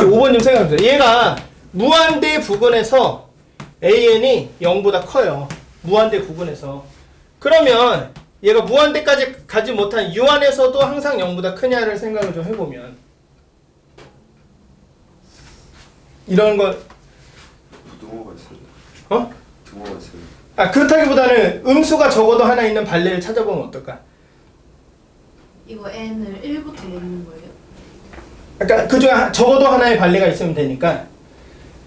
혹시 5번 좀 생각해보세요. 얘가 무한대 부근에서 AN이 0보다 커요. 무한대 부근에서. 그러면 얘가 무한대까지 가지 못한 유한에서도 항상 0보다 크냐를 생각을 좀 해보면 이런 거 등호가 있어요. 어? 등호가 있어요. 아 그렇다기보다는 음수가 적어도 하나 있는 발레를 찾아보면 어떨까? 이거 n을 1부터 읽는 거예요? 그러니까 그중에 하- 적어도 하나의 발레가 있으면 되니까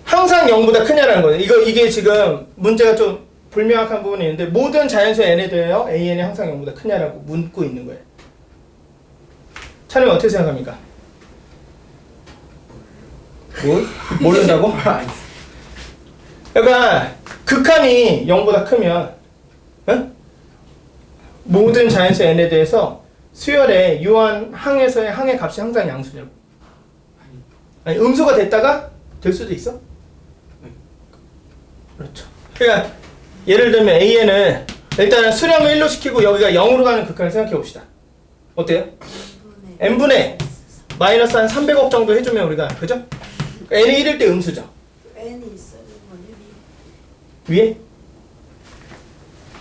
항상 0보다 크냐라는 거예요. 이거 이게 지금 문제가 좀 불명확한 부분이 있는데 모든 자연수 n에 대하여 an이 항상 0보다 크냐라고 묻고 있는 거예요. 차님 어떻게 생각합니까? 뭘? 모른다고? 그러니까 극한이 0보다 크면 응? 모든 자연수 n에 대해서 수열의 유한 항에서의 항의 값이 항상 양수냐고. 아니 음수가 됐다가 될 수도 있어. 그렇죠. 그러니까 예를 들면 AN을 일단 수렴을 1로 시키고 여기가 0으로 가는 극한을 생각해 봅시다. 어때요? n분의 마이너스 한 300억 정도 해주면 우리가 그죠? n이 1일 때 음수죠. n이 거예요? 위에?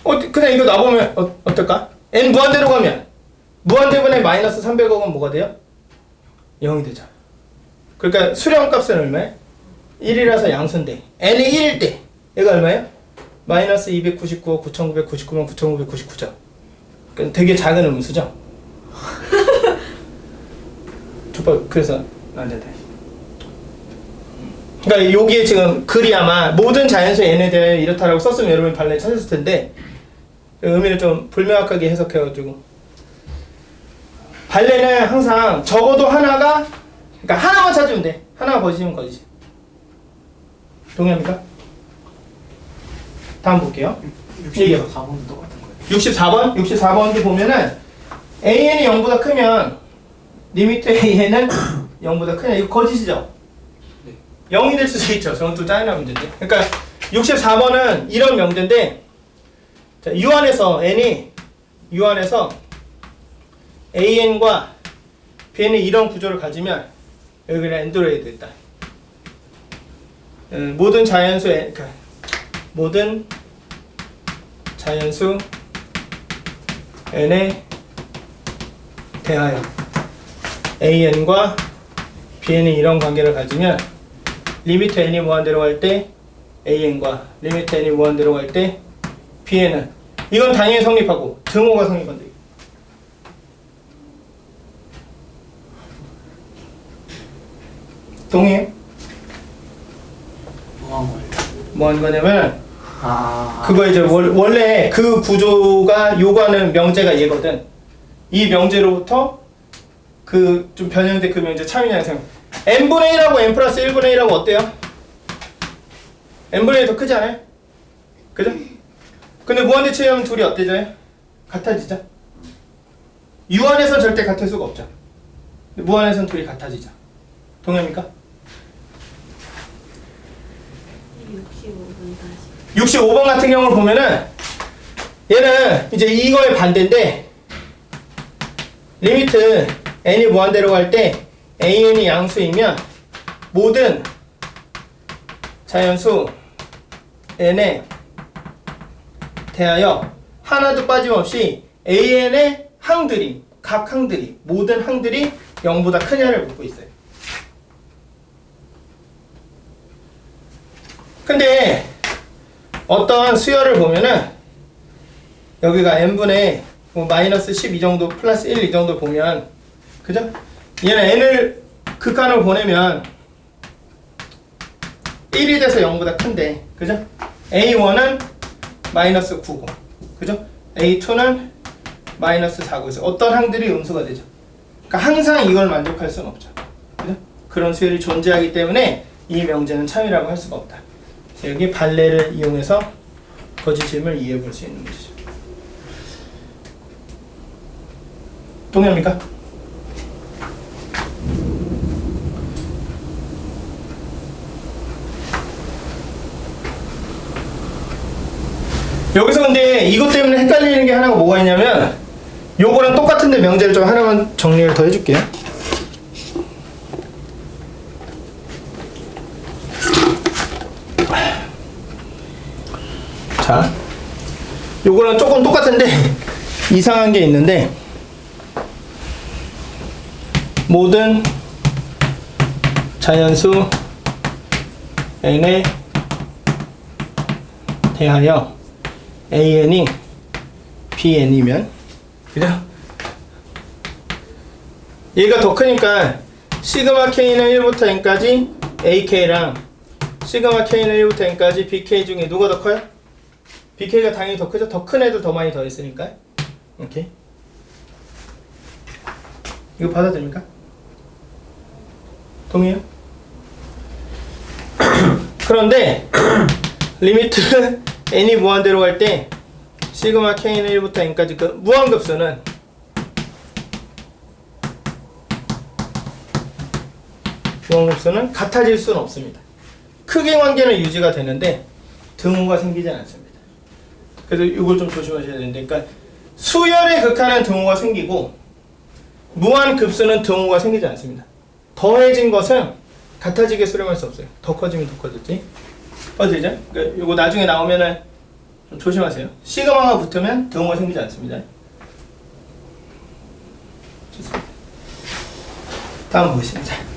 어, 그냥 이거 놔보면 어, 어떨까? n 무한대로 가면 무한대분의 마이너스 300억은 뭐가 돼요? 0이 되죠. 그러니까 수렴 값은 얼마예요? 1이라서 양수인데 n이 1일 때 얘가 얼마예요? 마이너스 299억 9999만 9999죠. 그러니까 되게 작은 음수죠. 족발 그래서 안 된다. 그러니까 여기에 지금 글이 아마 모든 자연수 n에 대해 이렇다라고 썼으면 여러분이 발레 찾았을 텐데 의미를 좀 불명확하게 해석해가지고 발레는 항상 적어도 하나가 그러니까 하나만 찾으면 돼 하나가 거짓이면 거짓 동의합니까? 다음 볼게요 얘기해봐 4번도 똑같은 거예요. 64번 64번도 보면은 an이 0보다 크면 리미트 an은 0보다 크냐 이거 거짓이죠? 네. 0이 될 수도 있죠. 저건 또 짜증나 문제인데. 그러니까 64번은 이런 명제인데 자, 유한에서 n이 유한에서 an과 bn이 이런 구조를 가지면 여기는 엔드로이드 있다. 음, 모든 자연수 그러니까 모든 자연수 n에 대하여 an과 bn이 이런 관계를 가지면 리미트 n이 무한대로 갈 때 an과 리미트 n이 무한대로 갈 때 bn은 이건 당연히 성립하고 등호가 성립한다. 동의해? 뭐한 거예요? 뭐 하는 거냐면 아, 그거 이제 월, 원래 그 구조가 요구하는 명제가 얘거든. 이 명제로부터 그 좀 변형된 그 명제 참이냐 생 n분의 1하고 n 플러스 1분의 1하고 어때요? n분의 1이 더 크지 않아요? 그죠? 근데 무한대체하면 둘이 어때져요? 같아지죠? 유한에선 절대 같을 수가 없죠. 무한에선 둘이 같아지죠. 동의합니까? 65분 다시 65번 같은 경우를 보면은 얘는 이제 이거의 반대인데 리미트 n이 무한대로 갈 때 an이 양수이면 모든 자연수 n에 대하여 하나도 빠짐없이 an의 항들이 각 항들이 모든 항들이 0보다 크냐를 묻고 있어요. 근데 어떤 수열을 보면은 여기가 n분의 뭐 마이너스 10이 정도 플러스 1 이 정도 보면 그죠? 얘는 n을 극한으로 보내면 1이 돼서 0보다 큰데 그죠? a1은 마이너스 9고 그죠? a2는 마이너스 4고 있어 어떤 항들이 음수가 되죠? 그러니까 항상 이걸 만족할 수는 없죠 그죠? 그런 수열이 존재하기 때문에 이 명제는 참이라고 할 수가 없다 여기 발레를 이용해서 거짓임을 이해해 볼 수 있는 것이죠. 동의합니까? 여기서 근데 이것 때문에 헷갈리는 게 하나가 뭐가 있냐면 요거랑 똑같은데 명제를 좀 하나만 정리를 더 해줄게요. 자, 요거랑 조금 똑같은데 이상한 게 있는데 모든 자연수 n에 대하여 an이 bn이면 그죠? 얘가 더 크니까 시그마 k는 1부터 n까지 ak랑 시그마 k는 1부터 n까지 bk 중에 누가 더 커요? Bk가 당연히 더 크죠? 더 큰 애들 더 많이 더 있으니까 오케이 이거 받아들입니까? 동의해요? 그런데 리미트 n이 무한대로 갈 때 시그마 k는 1부터 n까지 그 무한급수는 무한급수는 같아질 수는 없습니다. 크기 관계는 유지가 되는데 등호가 생기지 않습니다. 그래서 이걸 좀 조심하셔야 되는데, 그러니까 수열의 극한은 등호가 생기고 무한 급수는 등호가 생기지 않습니다. 더해진 것은 같아지게 수렴할 수 없어요. 더 커지면 더 커졌지. 어디죠? 그러니까 이거 나중에 나오면은 좀 조심하세요. 시그마가 붙으면 등호가 생기지 않습니다. 다음 보겠습니다.